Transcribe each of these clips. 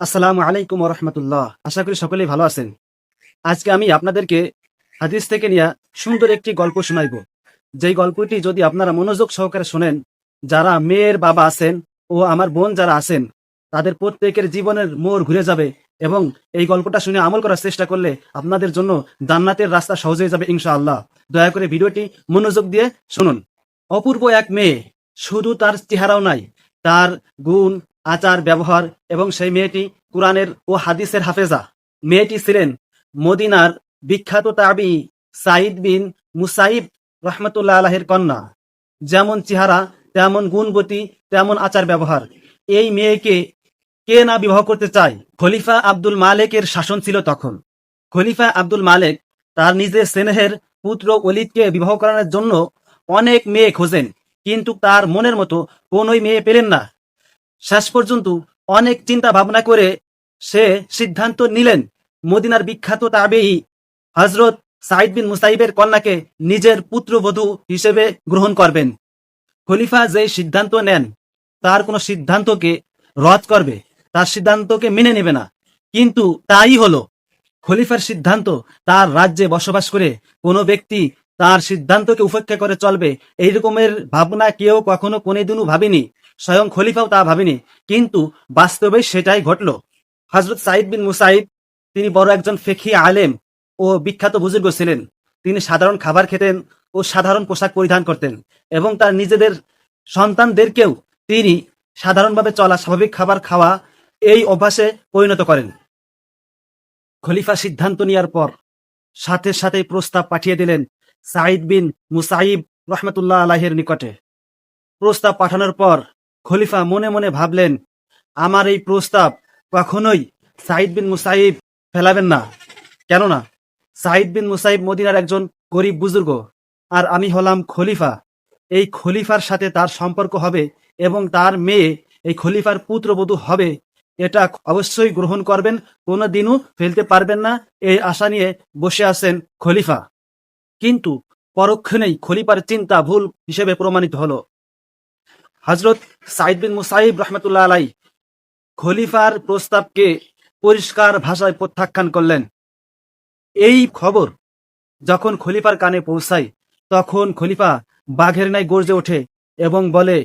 আসসালামু আলাইকুম রহমতুল্লাহ আশা করি সকলেই ভালো আছেন। আজকে আমি আপনাদেরকে হাদিস থেকে নিয়ে সুন্দর একটি গল্প শোনাইব। যেই গল্পটি যদি আপনারা মনোযোগ সহকারে শোনেন, যারা মেয়ের বাবা আছেন ও আমার বোন যারা আছেন, তাদের প্রত্যেকের জীবনের মোড় ঘুরে যাবে এবং এই গল্পটা শুনে আমল করার চেষ্টা করলে আপনাদের জন্য জান্নাতের রাস্তা সহজ হয়ে যাবে ইনশাআল্লাহ। দয়া করে ভিডিওটি মনোযোগ দিয়ে শুনুন। অপূর্ব এক মেয়ে, শুধু তার চেহারাও নাই, তার গুণ আচার, ব্যবহার এবং সেই মেয়েটি কোরআনের ও হাদিসের হাফেজা। মেয়েটি ছিলেন মদিনার বিখ্যাত তাবি সাইদ বিন মুসাইব রহমতুল্লাহ আলাহের কন্যা। যেমন চেহারা, তেমন গুণবতী, তেমন আচার, ব্যবহার। এই মেয়েকে কে না বিবাহ করতে চায়? খলিফা আব্দুল মালেকের শাসন ছিল তখন। খলিফা আব্দুল মালেক তার নিজের স্নেহের পুত্র অলিদকে বিবাহ করানোর জন্য অনেক মেয়ে খোঁজেন, কিন্তু তার মনের মতো কোনোই মেয়ে পেলেন না। শেষ পর্যন্ত অনেক চিন্তা ভাবনা করে সে সিদ্ধান্ত নিলেন। মদিনার বিখ্যাত তাবেই হজরত সাইদ বিন মুসাইবের কন্যাকে নিজের পুত্রবধূ হিসেবে গ্রহণ করবেন। খলিফা যে সিদ্ধান্ত নেন, তার কোনো সিদ্ধান্তকে রদ করবে, তার সিদ্ধান্তকে মেনে নেবে না। কিন্তু তাই হলো। খলিফার সিদ্ধান্ত, তার রাজ্যে বসবাস করে কোনো ব্যক্তি তার সিদ্ধান্তকে উপেক্ষা করে চলবে এই রকমের ভাবনা কেউ কখনো কোনোদিনও ভাবেনি। স্বয়ং খলিফাও তা ভাবেনি, কিন্তু বাস্তবে সেটাই ঘটল। হজরত সাইদ বিন মুসাইদ তিনি বড় একজন ফেকি আলেম ও বিখ্যাত বুজুর্গ ছিলেন। তিনি সাধারণ খাবার খেতেন ও সাধারণ পোশাক পরিধান করতেন এবং তার নিজেদের সন্তানদেরকেও তিনি সাধারণভাবে চলা স্বাভাবিক খাবার খাওয়া এই অভ্যাসে পরিণত করেন। খলিফা সিদ্ধান্ত নেওয়ার পর সাথে সাথে প্রস্তাব পাঠিয়ে দিলেন সাইদ বিন মুসাইব রহমতুল্লাহ আলাহের নিকটে। প্রস্তাব পাঠানোর পর খলিফা মনে মনে ভাবলেন, আমার এই প্রস্তাব কখনোই সাইদ বিন মুসাইব ফেলাবেন না। কেননা সাইদ বিন মুসাইব মদিনার একজন গরিব বুজুর্গ, আর আমি হলাম খলিফা। এই খলিফার সাথে তার সম্পর্ক হবে এবং তার মেয়ে এই খলিফার পুত্রবধূ হবে। এটা অবশ্যই গ্রহণ করবেন কোনো দিনও ফেলতে পারবেন না। এই আশা নিয়ে বসে আছেন খলিফা। কিন্তু পরক্ষণেই খলিফার চিন্তা ভুল হিসেবে প্রমাণিত হলো। হজরত সাইদ বিন মুসাইব রহমতুল্লাহ আলাই খলিফার প্রস্তাবকে পরিষ্কার ভাষায় প্রত্যাখ্যান করলেন। এই খবর যখন খলিফার কানে পৌঁছায়, তখন খলিফা বাঘের ন্যায় গর্জে ওঠে এবং বলে,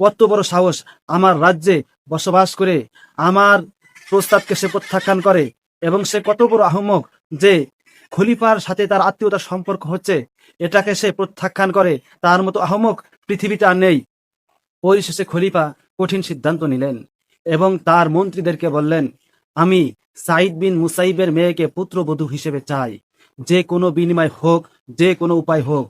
কত বড় সাহস আমার রাজ্যে বসবাস করে, আমার প্রস্তাবকে সে প্রত্যাখ্যান করে এবং সে কত বড় আহমক যে খলিফার সাথে তার আত্মীয়তার সম্পর্ক হচ্ছে, এটাকে সে প্রত্যাখ্যান করে। তার মতো আহমক পৃথিবীতে আর নেই। পরিশেষে খলিফা কঠিন সিদ্ধান্ত নিলেন এবং তার মন্ত্রীদেরকে বললেন, আমি সাইদ বিন মুসাইবের মেয়েকে পুত্রবধূ হিসেবে চাই। যে কোনো বিনিময় হোক, যে কোনো উপায় হোক।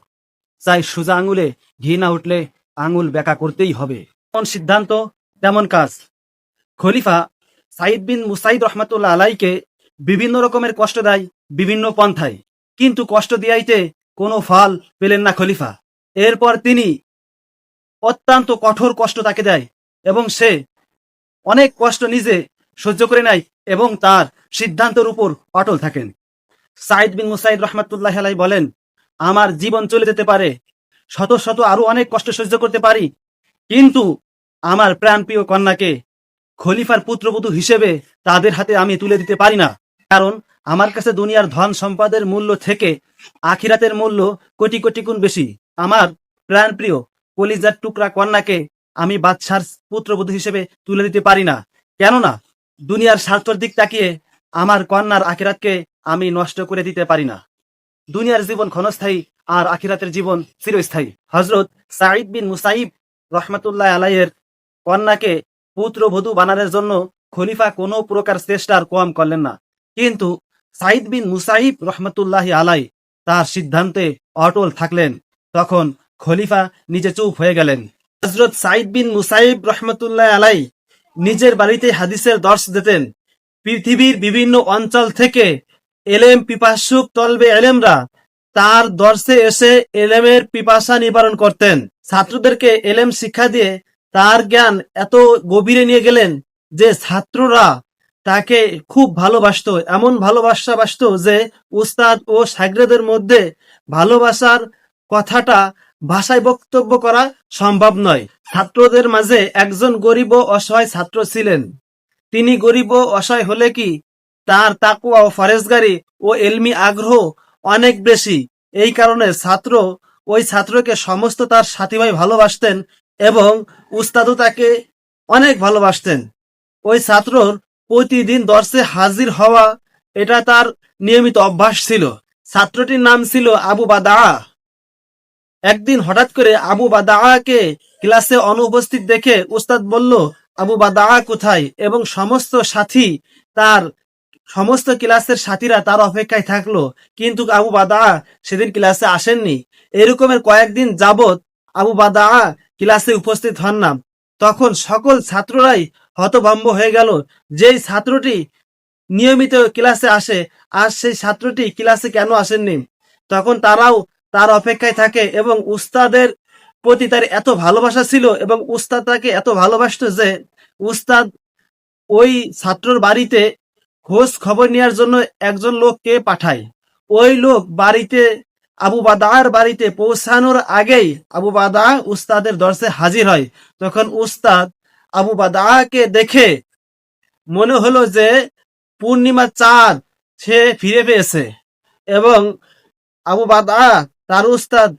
চাই সোজা আঙুলে ঘি না উঠলে আঙুল বেকা করতেই হবে। কোন সিদ্ধান্ত, তেমন কাজ। খলিফা সাইদ বিন মুসাইদ রহমতুল্লাহ আলাইকে বিভিন্ন রকমের কষ্ট দেয়, বিভিন্ন পন্থায়। কিন্তু কষ্ট দিয়াইতে কোনো ফল পেলেন না খলিফা। এরপর তিনি অত্যন্ত কঠোর কষ্ট তাকে দেয় এবং সে অনেক কষ্ট নিজে সহ্য করে নেয় এবং তার সিদ্ধান্তের উপর অটল থাকেন। সাইদ বিন মুসাইদ রহমতুল্লাহ আলাই বলেন, আমার জীবন চলে যেতে পারে, শত শত আরও অনেক কষ্ট সহ্য করতে পারি, কিন্তু আমার প্রাণপ্রিয় কন্যাকে খলিফার পুত্রবধূ হিসেবে তাদের হাতে আমি তুলে দিতে পারি না, কারণ আমার কাছে দুনিয়ার ধন সম্পদের মূল্য থেকে আখিরাতের মূল্য কোটি কোটি গুণ বেশি। আমার প্রাণপ্রিয় কলিজার টুকরা কন্যাকে আমি বাদশার পুত্রবধূ হিসেবে তুলে দিতে পারি না। কেননা, দুনিয়ার স্বার্থর দিক তাকিয়ে আমার কন্যার আখিরাতকে আমি নষ্ট করে দিতে পারি না। দুনিয়ার জীবন ক্ষণস্থায়ী আর আখিরাতের জীবন চিরস্থায়ী। হজরত সাইদ বিন মুসাইব রহমতুল্লাহ আলাইয়ের কন্যাকে পুত্রবধূ বানানোর জন্য খলিফা কোনো প্রকার চেষ্টার কম করলেন না। কিন্তু সাইদ বিন মুসাইব রহমতুল্লাহ আলাই তার সিদ্ধান্তে অটল থাকলেন। তখন খলিফা নিজে চুপ হয়ে গেলেন। হজরত সাইদ বিন মুসাইব রহমতুল্লাহ আলাই নিজের বাড়িতে হাদিসের দর্শ দিতেন। পৃথিবীর বিভিন্ন অঞ্চল থেকে এলেম পিপাসুক তলবে এলেমরা তার দর্শে এসে এলেমের পিপাসা নিবারণ করতেন। ছাত্রদেরকে এলেম শিক্ষা দিয়ে তার জ্ঞান এত গভীরে নিয়ে গেলেন যে ছাত্ররা তাকে খুব ভালোবাসতো। এমন ভালোবাসা বাসত যে উস্তাদ ও সাগরেদের মধ্যে ভালোবাসার কথাটা ভাষায় বক্তব্য করা সম্ভব নয়। ছাত্রদের মাঝে একজন গরিব ও অসহায় ছাত্র ছিলেন। তিনি গরিব ও অসহায় হলে কি তার তাকুয়া ও ফরেজগারি ও এলমি আগ্রহ অনেক বেশি? এই কারণে ছাত্র ওই ছাত্রকে সমস্ত তার সাথী ভাই ভালোবাসতেন এবং উস্তাদও তাকে অনেক ভালোবাসতেন। ওই ছাত্রর প্রতিদিন দর্শে হাজির হওয়া এটা তার নিয়মিত অভ্যাস ছিল। ছাত্রটির নাম ছিল আবু বাদা একদিন হঠাৎ করে আবু বাদাকে ক্লাসে অনুপস্থিত দেখে উস্তাদ বলল, আবু বাদা কোথায়? এবং সমস্ত সাথী তার, সমস্ত ক্লাসের সাথীরা তার অপেক্ষায় থাকল। কিন্তু আবু বাদা সেদিন ক্লাসে আসেননি। এরকমের কয়েকদিন যাবত আবু বাদা ক্লাসে উপস্থিত হন না। তখন সকল ছাত্ররাই হতভম্ব হয়ে গেল। যেই ছাত্রটি নিয়মিত ক্লাসে আসে, আর সেই ছাত্রটি ক্লাসে কেন আসেননি? তখন তারাও তার অপেক্ষায় থাকে এবং উস্তাদের প্রতি তার এত ভালোবাসা ছিল এবং উস্তাদ তাকে এত ভালোবাসতো যে উস্তাদ ওই ছাত্রর বাড়িতে খোঁজ খবর নেওয়ার জন্য একজন লোককে পাঠায়। ওই লোক বাড়িতে, আবু বাদার বাড়িতে পৌঁছানোর আগেই আবু বাদা উস্তাদের দর্শে হাজির হয়। তখন উস্তাদ আবু বাদাকে দেখে মনে হলো যে পূর্ণিমা চাঁদ সে ফিরে পেয়েছে এবং আবু বাদা তার উস্তাদ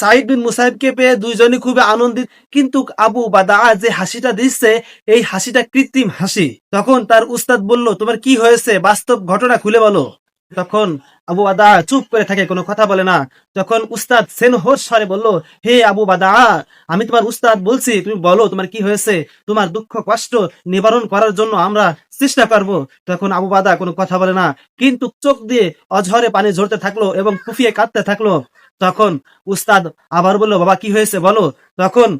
সাইদ বিন মুসাইবকে পেয়ে দুইজনই খুবই আনন্দিত। কিন্তু আবু বাদা যে হাসিটা দিচ্ছে, এই হাসিটা কৃত্রিম হাসি। তখন তার উস্তাদ বলল, তোমার কি হয়েছে? বাস্তব ঘটনা খুলে বলো। তখন আবু বাদা চুপ করে থাকে, কোনো কথা বলে না। তখন উস্তাদ সেনহোর স্বরে বলল, হে আবু বাদা, আমি তোমার উস্তাদ বলছি, তুমি বলো তোমার কি হয়েছে? তোমার দুঃখ, কষ্ট নিবারণ করার জন্য আমরা চেষ্টা করব। তখন আবু বাদা কোনো কথা বলে না, কিন্তু চোখ দিয়ে অঝরে পানি ঝরতে থাকল এবং ফুফিয়ে কাঁদতে থাকল। তখন উস্তাদ আবার বলল, বাবা, কি হয়েছে বলো? তখন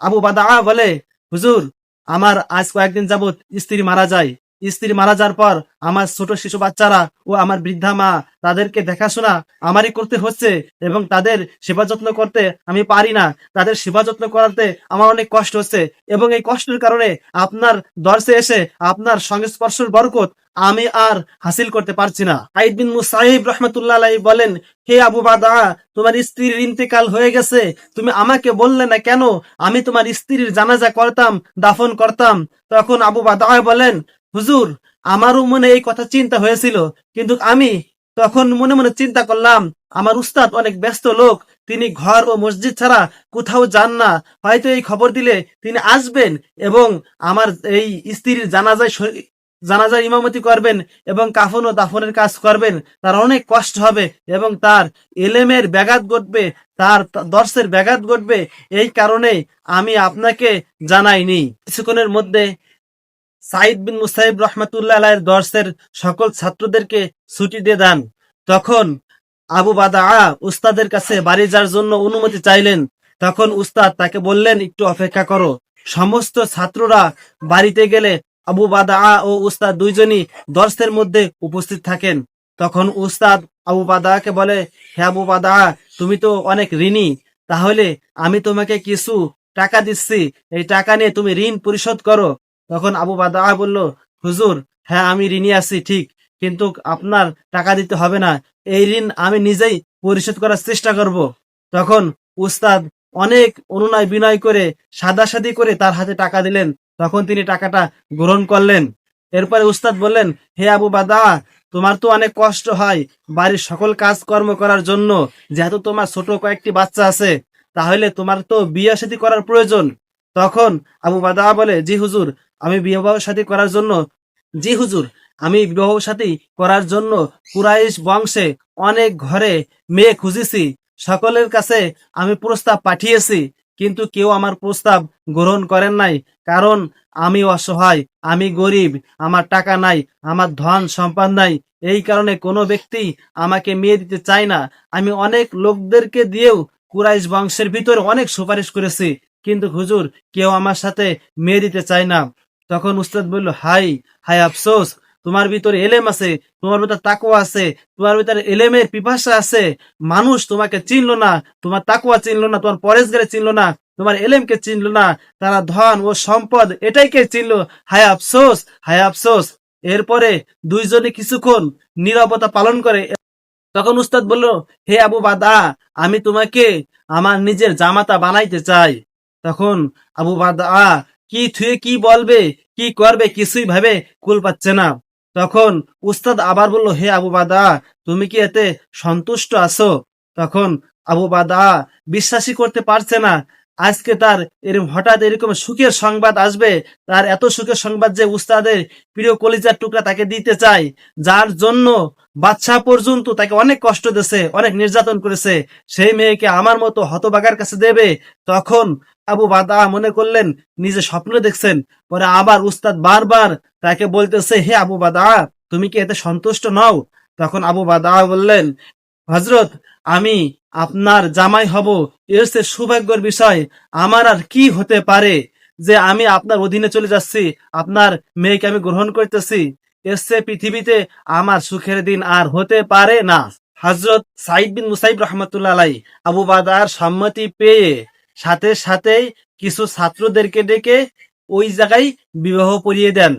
আবু বাদা বলে, হুজুর, আমার আজ কয়েকদিন যাবত স্ত্রী মারা যায়। স্ত্রী মারা যাওয়ার পর আমার ছোট শিশু বাচ্চারা ও আমার বৃদ্ধা মা তাদেরকে দেখাশোনা আমারই করতে হচ্ছে এবং তাদের সেবা যত্ন করতে আমি পারি না। তাদের সেবা যত্ন করাতে আমার অনেক কষ্ট হচ্ছে এবং এই কষ্টের কারণে আপনার দর্শে এসে আপনার সংস্পর্শের বরকত আমি আর হাসিল করতে পারছি না। আইদ বিন মুসাহিব রহমতুল্লাহ বলেন, হে আবু বাদা, তোমার স্ত্রীর ইন্তেকাল হয়ে গেছে। তুমি আমাকে বললে না কেন? আমি তোমার স্ত্রীর জানাজা করতাম, দাফন করতাম। তখন আবু বাদা বলেন হুজুর, আমারও মনে এই কথা চিন্তা হয়েছিল, কিন্তু আমি তখন মনে মনে চিন্তা করলাম, আমার উস্তাদ অনেক ব্যস্ত লোক, তিনি ঘর ও মসজিদ ছাড়া কোথাও যান না, হয়তো এই খবর দিলে তিনি আসবেন এবং আমার এই স্ত্রীর জানাজায় জানাজার ইমামতি করবেন এবং কাফন ও দাফনের কাজ করবেন, তার অনেক কষ্ট হবে এবং তার এলেমের ব্যাঘাত ঘটবে, তার দর্শের ব্যাঘাত ঘটবে, এই কারণে আমি আপনাকে জানাইনি। কিছুক্ষণের মধ্যে সাইদ বিন মুসাইব রহমতুল্লাহ আলাইয়ের দর্শের সকল ছাত্রদেরকে ছুটি দিয়ে দেন। তখন আবু বাদা উস্তাদের কাছে বাড়ি যাওয়ার জন্য অনুমতি চাইলেন। তখন উস্তাদ তাকে বললেন, একটু অপেক্ষা করো। সমস্ত ছাত্ররা বাড়িতে গেলে আবু বাদা ও উস্তাদ দুইজনই দর্শের মধ্যে উপস্থিত থাকেন। তখন উস্তাদ আবু বাদাকে বলে, হে আবু বাদা তুমি তো অনেক ঋণী। তাহলে আমি তোমাকে কিছু টাকা দিচ্ছি। এই টাকা নিয়ে তুমি ঋণ পরিশোধ করো। তখন আবু বাদা বলল, হুজুর হ্যাঁ আমি ঋণী আছি, ঠিক, কিন্তু আপনার টাকা দিতে হবে না, এই ঋণ আমি নিজেই পরিশোধ করার চেষ্টা করব। তখন উস্তাদ অনেক অনুনয় বিনয় করে, সাদাসাদি করে তার হাতে টাকা দিলেন। তখন তিনি টাকাটা গ্রহণ করলেন। এরপরে উস্তাদ বললেন, হে আবু বাদা তোমার তো অনেক কষ্ট হয় বাড়ির সকল কাজকর্ম করার জন্য, যেহেতু তোমার ছোট কয়েকটি বাচ্চা আছে, তাহলে তোমার তো বিয়ে শাদী করার প্রয়োজন। তখন আবু বাদা বলে, জি হুজুর, আমি বিবাহ সাথী করার জন্য, জি হুজুর, আমি বিবাহ সাথী করার জন্য কুরাইশ বংশে অনেক ঘরে মেয়ে খুঁজেছি। সকলের কাছে আমি প্রস্তাব পাঠিয়েছি, কিন্তু কেউ আমার প্রস্তাব গ্রহণ করেন নাই, কারণ আমি অসহায়, আমি গরিব, আমার টাকা নাই, আমার ধন সম্পদ নাই। এই কারণে কোনো ব্যক্তি আমাকে মেয়ে দিতে চায় না। আমি অনেক লোকদেরকে দিয়েও কুরাইশ বংশের ভিতরে অনেক সুপারিশ করেছি। কিন্তু হুজুর, কেউ আমার সাথে মেয়ে দিতে চায় না। তখন উস্তাদ বলল, হাই হাই আফসোস, তোমার ভিতরে এলেম আছে, তোমার ভিতরে তাকুয়া আছে, তোমার ভিতরে এলেমের পিপাসা আছে। মানুষ তোমাকে চিনলো না, তোমার তাকুয়া চিনলো না, তোমার পরেশগারে চিনলো না, তোমার এলেমকে চিনলো না, তারা ধন ও সম্পদ এটাইকে চিনলো? হায় আফসোস হায় আফসোস। এরপরে দুইজনে কিছুক্ষণ নীরবতা পালন করে। তখন উস্তাদ বলল, হে আবু বাদা, আমি তোমাকে আমার নিজের জামাতা বানাইতে চাই। তখন আবু বাদা কি থুয়ে কি বলবে? কি করবে? কিছুই ভাবে কুল পাচ্ছে না। তখন উস্তাদ আবার বলল, হে আবু বাদা, তুমি কি এতে সন্তুষ্ট আছো? তখন আবু বাদা, বিশ্বাসই করতে পারছে না। আজকে তার এরকম হঠাৎ এরকম সুখের সংবাদ আসবে, তার এত সুখের সংবাদ যে উস্তাদের প্রিয় কলিজার টুকরা তাকে দিতে চায়। যার জন্য বাচ্চা পর্যন্ত তাকে অনেক কষ্ট দিয়েছে, অনেক নির্যাতন করেছে। সেই মেয়েকে আমার মতো হতবাগার কাছে দেবে? তখন আবু বাদা মনে করলেন, নিজে স্বপ্ন দেখছেন। পরে আবার উস্তাদ বারবার তাকে বলতেছে, হে আবু বাদা, তুমি কি এতে সন্তুষ্ট নও? তখন আবু বাদা বললেন হজরত আমি আপনার জামাই হব। এর সে সৌভাগ্যের বিষয় আমার আর কি হতে পারে যে আমি আপনার অধীনে চলে যাচ্ছি, আপনার মেয়েকে আমি গ্রহণ করতেছি? এর পৃথিবীতে আমার সুখের দিন আর হতে পারে না। হজরত সাইদ বিন মুসাইব রহমতুল্লাহ আবু বাদার সম্মতি পেয়ে সাথে সাথেই কিছু ছাত্রদেরকে ডেকে ওই জায়গায় বিবাহ পড়িয়ে দেন।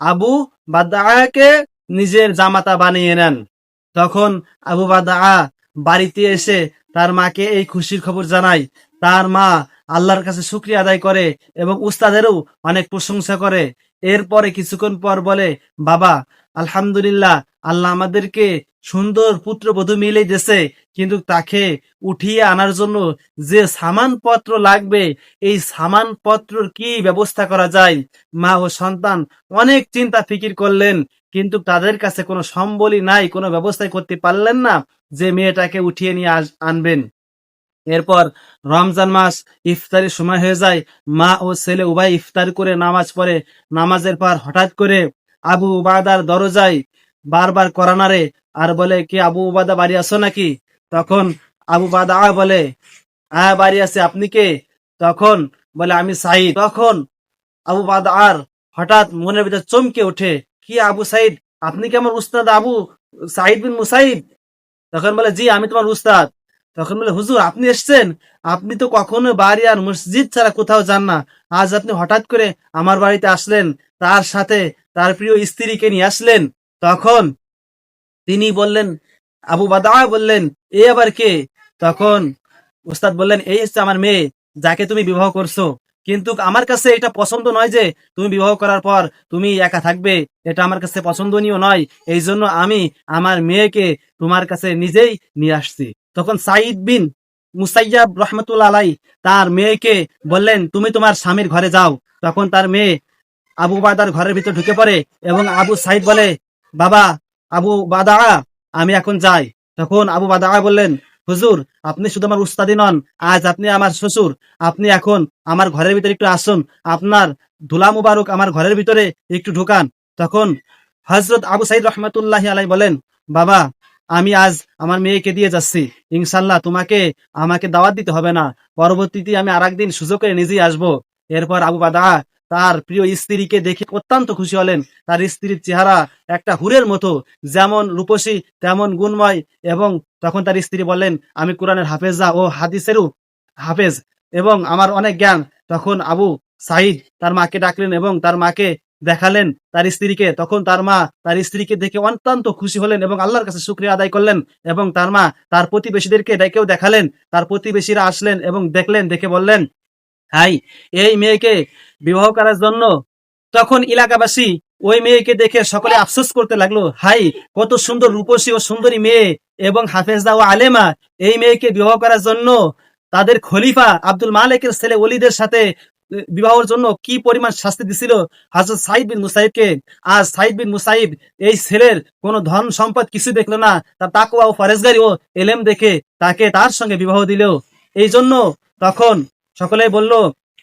আবু বাদাকে নিজের জামাতা বানিয়ে নেন। তখন আবু বাদা বাড়িতে এসে তার মাকে এই খুশির খবর জানায়। তার মা আল্লাহর কাছে শুক্রিয়া আদায় করে এবং উস্তাদেরও অনেক প্রশংসা করে। এরপরে কিছুক্ষণ পর বলে, বাবা, আলহামদুলিল্লাহ, আল্লাহ আমাদেরকে সুন্দর পুত্রবধূ মিলে দিয়েছে, কিন্তু তাকে উঠিয়ে আনার জন্য যে সামানপত্র লাগবে, এই সামানপত্রর কি ব্যবস্থা করা যায়? মা ও সন্তান অনেক চিন্তা ফিকির করলেন, কিন্তু তাদের কাছে কোনো সম্বলই নাই, কোনো ব্যবস্থাই করতে পারলেন না যে মেয়েটাকে উঠিয়ে নিয়ে আনবেন। এরপর রমজান মাস, ইফতারের সময় হয়ে যায়। মা ও ছেলে উভয় ইফতার করে নামাজ পড়ে। নামাজের পর হঠাৎ করে আবু উবাদার দরজায় বারবার করানারে আর বলে, কি আবু উবাদা, বাড়ি আসো নাকি? তখন আবু বাদা বলে হ্যাঁ বাড়ি আছে। আপনি কে? তখন বলে, আমি সাইদ তখন আবু বাদা আর হঠাৎ মনের ভিতর চমকে ওঠে, কি আবু সাইদ আপনি কি আমার উস্তাদ আবু সাইদ বিন মুসাইদ তখন বলে, জি, আমি তোমার উস্তাদ। তখন বলে, হুজুর, আপনি এসছেন? আপনি তো কখনো বাড়ি আর মসজিদ ছাড়া কোথাও যান না। আজ আপনি হঠাৎ করে আমার বাড়িতে আসলেন, তার সাথে তার প্রিয় স্ত্রীকে নিয়ে আসলেন। তখন তিনি বললেন, আবু বাদা বললেন, এ আবার কে? তখন উস্তাদ বললেন, এই হচ্ছে আমার মেয়ে, যাকে তুমি বিবাহ করছ। কিন্তু আমার কাছে এটা পছন্দ নয় যে তুমি বিবাহ করার পর তুমি একা থাকবে। এটা আমার কাছে পছন্দনীয় নয়। এই জন্য আমি আমার মেয়েকে তোমার কাছে নিজেই নিয়ে আসছি। তখন সাইদ বিন মুসাইয়াব রহমতুল্লাহ আলাই তার মেয়েকে বললেন, তুমি তোমার স্বামীর ঘরে যাও। তখন তার মেয়ে আবু বাদার ঘরের ভিতর ঢুকে পড়ে এবং আবু সাইদ বলে, বাবা, আবু বাদা, আমি এখন যাই। তখন আবু বাদা বললেন, হুজুর, আপনি শুধু আমার উস্তাদি নন, আজ আপনি আমার শ্বশুর। আপনি এখন আমার ঘরের ভিতরে একটু আসুন, আপনার ধুলা মুবারক আমার ঘরের ভিতরে একটু ঢুকান। তখন হজরত আবু সাইদ রহমতুল্লাহ আলাই বলেন, বাবা আমি আজ আমার মেয়েকে দিয়ে যাচ্ছি। ইনশাল্লাহ তোমাকে আমাকে দাওয়াত দিতে হবে না। পরবর্তীতে আমি আর একদিন সুযোগ করে নিজেই আসব। এরপর আবু বাদা তার প্রিয় স্ত্রীকে দেখে অত্যন্ত খুশি হলেন। তার স্ত্রীর চেহারা একটা হুরের মতো, যেমন রূপসী, তেমন গুণময় এবং তখন তার স্ত্রী বললেন, আমি কোরআনের হাফেজা ও হাদিসেরও হাফেজ এবং আমার অনেক জ্ঞান। তখন আবু সাইদ তার মাকে ডাকলেন এবং তার মাকে দেখালেন তার স্ত্রীকে, তখন তার মা তার স্ত্রীকে দেখে অত্যন্ত খুশি হলেন এবং আল্লাহর কাছে শুক্রিয়া আদায় করলেন এবং তার মা তার প্রতিবেশীদেরকে ডেকেও দেখালেন। তার প্রতিবেশীরা আসলেন এবং দেখলেন, দেখে বললেন, হাই, এই মেয়েকে বিবাহ করার জন্য তখন এলাকাবাসী ওই মেয়েকে দেখে সকলে আফসোস করতে লাগল। হাই, কত সুন্দর রূপসী ও সুন্দরী মেয়ে এবং হাফেজা ও আলেমা। এই মেয়েকে বিবাহ করার জন্য তাদের খলিফা আব্দুল মালিকের ছেলে অলিদের সাথে বিবাহের জন্য কি পরিমাণ শাস্তি দিছিল? হাজরত সাইদ বিন মুসাইবকে। আজ সাইদ বিন মুসাইব, এই ছেলের কোনো ধন সম্পদ কিছু দেখল না। তার তাকুয়া ও ফরেজগারি ও এলেম দেখে তাকে তার সঙ্গে বিবাহ দিল। এই জন্য তখন সকলে বলল,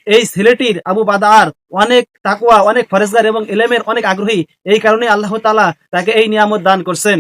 এই ছেলেটির আবু বাদার অনেক তাকুয়া অনেক ফরেজগার এবং এলেমের অনেক আগ্রহী। এই কারণে আল্লাহ তালা তাকে এই নিয়ামত দান করছেন।